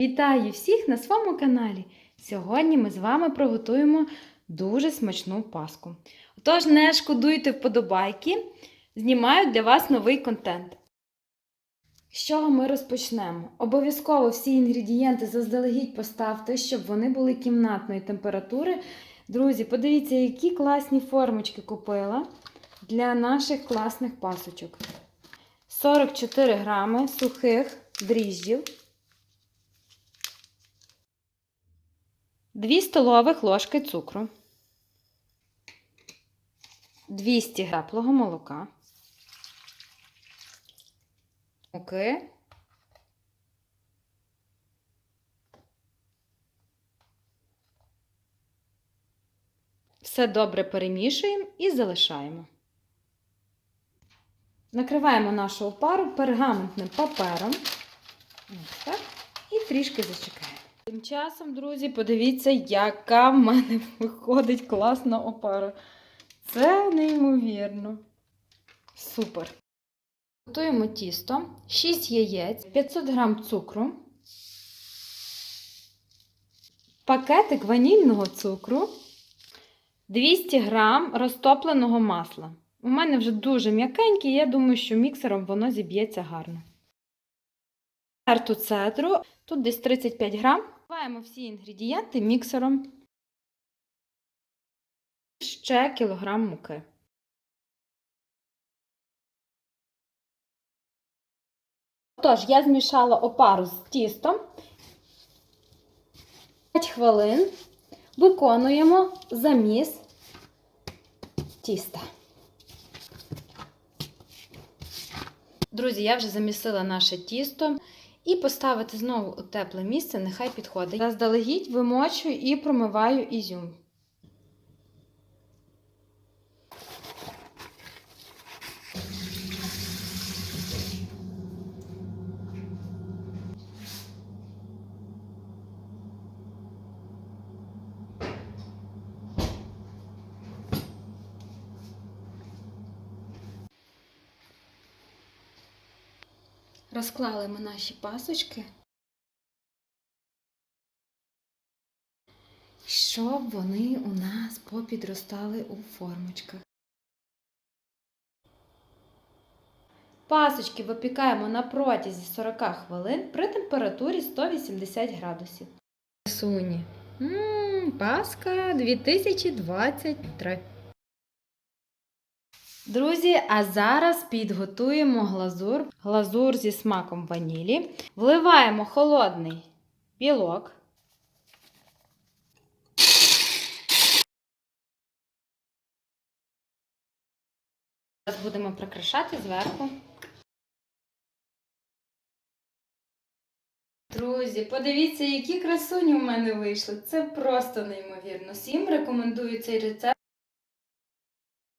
Вітаю всіх на своєму каналі. Сьогодні ми з вами приготуємо дуже смачну паску. Отож, не шкодуйте вподобайки, знімаю для вас новий контент. З чого ми розпочнемо? Обов'язково всі інгредієнти заздалегідь поставте, щоб вони були кімнатної температури. Друзі, подивіться, які класні формочки купила для наших класних пасочок. 44 грами сухих дріжджів. 2 столових ложки цукру, 200 г теплого молока, муки, все добре перемішуємо і залишаємо. Накриваємо нашу опару пергаментним папером. Так. І трішки зачекаємо. Тим часом, друзі, подивіться, яка в мене виходить класна опара. Це неймовірно. Супер. Готуємо тісто, 6 яєць, 500 г цукру, пакетик ванільного цукру, 200 г розтопленого масла. У мене вже дуже м'якенький, я думаю, що міксером воно зіб'ється гарно. Терту цедру, тут десь 35 грам. Вливаємо всі інгредієнти міксером. Ще кілограм муки. Тож, я змішала опару з тістом. 5 хвилин виконуємо заміс тіста. Друзі, я вже замісила наше тісто. Поставити знову у тепле місце, нехай підходить. Заздалегідь вимочую і промиваю ізюм. Розклали ми наші пасочки, щоб вони у нас попідростали у формочках. Пасочки випікаємо на протязі 40 хвилин при температурі 180 градусів. Суні. Ммм, Паска 2023. Друзі, а зараз підготуємо глазур. Глазур зі смаком ванілі. Вливаємо холодний білок. Зараз будемо прикрашати зверху. Друзі, подивіться, які красуні у мене вийшли. Це просто неймовірно. Всім рекомендую цей рецепт.